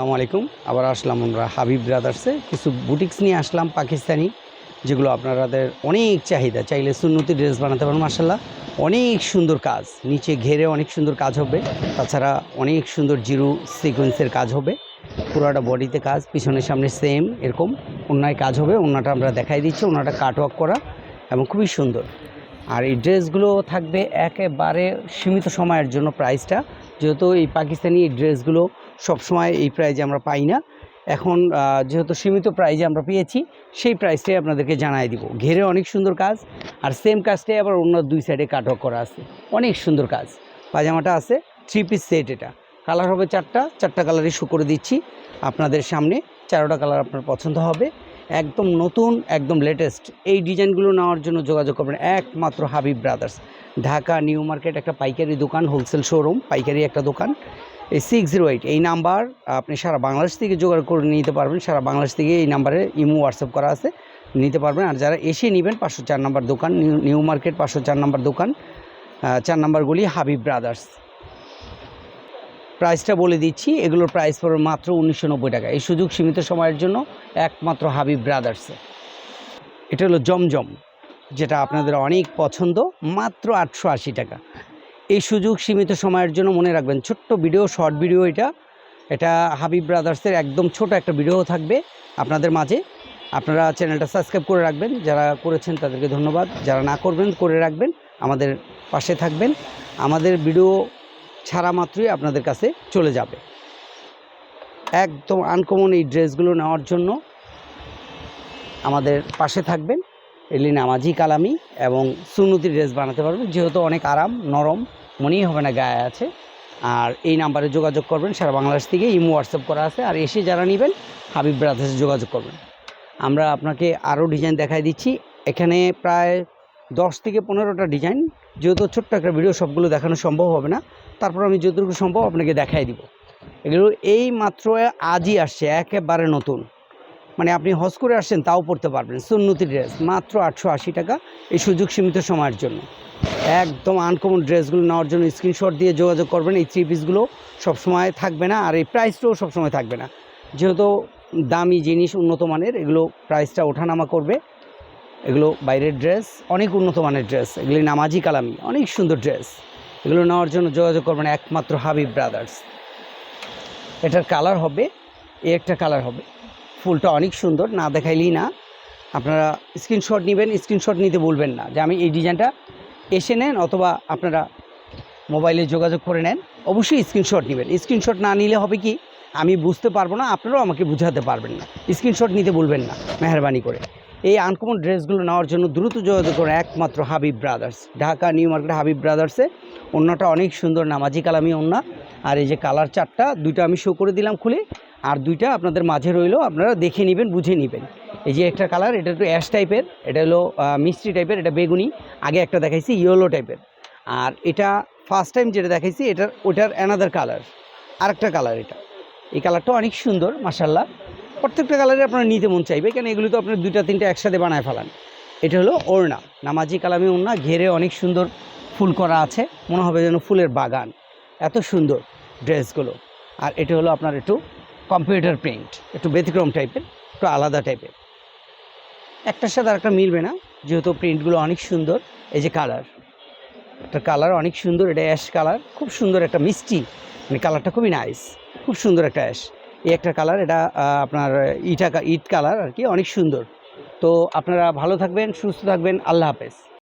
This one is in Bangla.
আসসালামু আলাইকুম। আবার আসলাম আমরা হাবিব ব্রাদার্সে। কিছু বুটিক্স নিয়ে আসলাম পাকিস্তানি, যেগুলো আপনাদের অনেক চাহিদা। চাইলে সুন্নতি ড্রেস বানাতে পারেন মার্শাল্লাহ অনেক সুন্দর কাজ। নিচে ঘেরে অনেক সুন্দর কাজ হবে। তাছাড়া অনেক সুন্দর জিরো সিকোয়েন্সের কাজ হবে। পুরোটা বডিতে কাজ পিছনের সামনে সেম এরকম অন্যায় কাজ হবে। অন্যটা আমরা দেখাই দিচ্ছি। অন্যটা কাট ওয়ার্ক করা এবং খুবই সুন্দর। আর এই ড্রেসগুলো থাকবে একেবারে সীমিত সময়ের জন্য প্রাইসটা যেহেতু এই পাকিস্তানি এই ড্রেসগুলো সবসময় এই প্রাইজে আমরা পাই না। এখন যেহেতু সীমিত প্রাইজে আমরা পেয়েছি, সেই প্রাইসটাই আপনাদেরকে জানাই দিব। ঘেরে অনেক সুন্দর কাজ, আর সেম কাজটাই আবার অন্য দুই সাইডে কাট অফ করা আছে। অনেক সুন্দর কাজ। পাজামাটা আছে থ্রি পিস সেট এটা। কালার হবে চারটা চারটা কালারই শো করে দিচ্ছি। আপনাদের সামনে চারোটা কালার আপনার পছন্দ হবে। একদম নতুন, একদম লেটেস্ট এই ডিজাইনগুলো নেওয়ার জন্য যোগাযোগ করবেন। একমাত্র Habib brothers Dhaka new market একটা পাইকারি দোকান হোলসেল শোরুম পাইকারি একটা দোকান। এই সিক্স জিরো এইট এই নাম্বার আপনি সারা বাংলাদেশ থেকে জোগাড় করে নিতে পারবেন। সারা বাংলাদেশ থেকে এই নাম্বারে ইমো হোয়াটসঅ্যাপ করা আছে, নিতে পারবেন। আর যারা এসে নেবেন, পাঁচশো চার নাম্বার দোকান, নিউ মার্কেট পাঁচশো চার নাম্বার দোকান চার নাম্বারগুলি হাবিব ব্রাদার্স প্রাইসটা বলে দিচ্ছি, এগুলোর প্রাইস পড়বে মাত্র উনিশশো নব্বই টাকা। এই সুযোগ সীমিত সময়ের জন্য একমাত্র হাবিব ব্রাদার্সে এটা হলো জমজম, যেটা আপনাদের অনেক পছন্দ, মাত্র আটশো আশি টাকা। এই সুযোগ সীমিত সময়ের জন্য মনে রাখবেন, ছোট্ট ভিডিও, শর্ট ভিডিও এটা। এটা হাবিব ব্রাদার্সের একদম ছোট একটা ভিডিও থাকবে আপনাদের মাঝে। আপনারা চ্যানেলটা সাবস্ক্রাইব করে রাখবেন, যারা করেছেন তাদেরকে ধন্যবাদ। যারা না করবেন, করে রাখবেন। আমাদের পাশে থাকবেন। আমাদের ভিডিও ছাড়া মাত্রই আপনাদের কাছে চলে যাবে। একদম আনকমন এই ড্রেসগুলো নেওয়ার জন্য আমাদের পাশে থাকবেন এলি নামাজি কালামি এবং সুন্নতি ড্রেস বানাতে পারবেন। যেহেতু অনেক আরাম, নরম, মনেই হবে না গায়ে আছে। আর এই নাম্বারে যোগাযোগ করবেন, সারা বাংলাদেশ থেকে ইমো, হোয়াটসঅ্যাপ করা আছে। আর এসে যারা নেবেন, হাবিব ব্রাদার্সে যোগাযোগ করবেন। আমরা আপনাকে আরও ডিজাইন দেখাই দিচ্ছি। এখানে প্রায় দশ থেকে পনেরোটা ডিজাইন যেহেতু ছোট্ট একটা ভিডিও সবগুলো দেখানো সম্ভব হবে না। তারপর আমি যতটুকু সম্ভব আপনাকে দেখাই দিব। এগুলো এই মাত্র আজই আসছে, একেবারে নতুন। মানে আপনি হজ করে আসছেন, তাও পড়তে পারবেন। সুন্নতি ড্রেস মাত্র আটশো আশি টাকা এই সুযোগ সীমিত সময়ের জন্য। একদম আনকমন ড্রেসগুলো নেওয়ার জন্য স্ক্রিনশট দিয়ে যোগাযোগ করবেন। এই থ্রি পিসগুলো সবসময় থাকবে না, আর এই প্রাইসটাও সবসময় থাকবে না। যেহেতু দামি জিনিস উন্নত মানের, এগুলো প্রাইসটা ওঠানামা করবে। এগুলো বাইরের ড্রেস অনেক উন্নত মানের ড্রেস এগুলি নামাজি কালামি, অনেক সুন্দর ড্রেস এগুলো নেওয়ার জন্য যোগাযোগ করবেন একমাত্র হাবিব ব্রাদার্স এটার কালার হবে এ একটা কালার হবে। ফুলটা অনেক সুন্দর, না দেখাইলেই না। আপনারা স্ক্রিনশট নেবেন স্ক্রিনশট নিতে বলবেন না। যে আমি এই ডিজাইনটা এসে নেন অথবা আপনারা মোবাইলে যোগাযোগ করে নেন, অবশ্যই স্ক্রিনশট নেবেন। স্ক্রিনশট না নিলে হবে কি? আমি বুঝতে পারব না, আপনারাও আমাকে বুঝাতে পারবেন না। স্ক্রিনশট নিতে বলবেন না, মেহরবানি করে। এই আনকমন ড্রেসগুলো নেওয়ার জন্য দ্রুত যোগাযোগ করুন একমাত্র Habib brothers Dhaka new market Habib ব্রাদার্সে অন্যটা অনেক সুন্দর, নামাজি কালামি ওন্না আর এই যে কালার চারটা, দুইটা আমি শো করে দিলাম খুলে। আর দুইটা আপনাদের মাঝে রইল, আপনারা দেখে নেবেন, বুঝে নেবেন। এই যে একটা কালার এটা একটু অ্যাশ টাইপের এটা হলো মিষ্টি টাইপের এটা বেগুনি। আগে একটা দেখাইছি ইয়েলো টাইপের আর এটা ফার্স্ট টাইম যেটা দেখাইছি, এটার, ওটার অ্যানাদার কালার আরেকটা কালার এটা। এই কালারটা অনেক সুন্দর মাসাল্লাহ প্রত্যেকটা কালারে আপনার নিতে মন চাইবে, কেন এগুলো তো আপনার দুইটা, তিনটা একসাথে বানায় ফেলান। এটা হলো ওড়না, নামাজি কালামি ওড়না, ঘেরে অনেক সুন্দর ফুল করা আছে, মনে হবে যেন ফুলের বাগান, এত সুন্দর ড্রেসগুলো। আর এটা হলো আপনার একটু কম্পিউটার প্রিন্ট একটু ব্যতিক্রম টাইপের একটু আলাদা টাইপের একটার সাথে আরেকটা মিলবে না, যেহেতু প্রিন্টগুলো অনেক সুন্দর, এই যে কালার একটা কালার অনেক সুন্দর, এটা অ্যাশ কালার খুব সুন্দর একটা মিষ্টি মানে কালারটা খুবই নাইস খুব সুন্দর একটা অ্যাশ এই একটা কালার, এটা আপনার ইটা ইট কালার আর কি, অনেক সুন্দর। তো আপনারা ভালো থাকবেন, সুস্থ থাকবেন, আল্লাহ হাফেজ।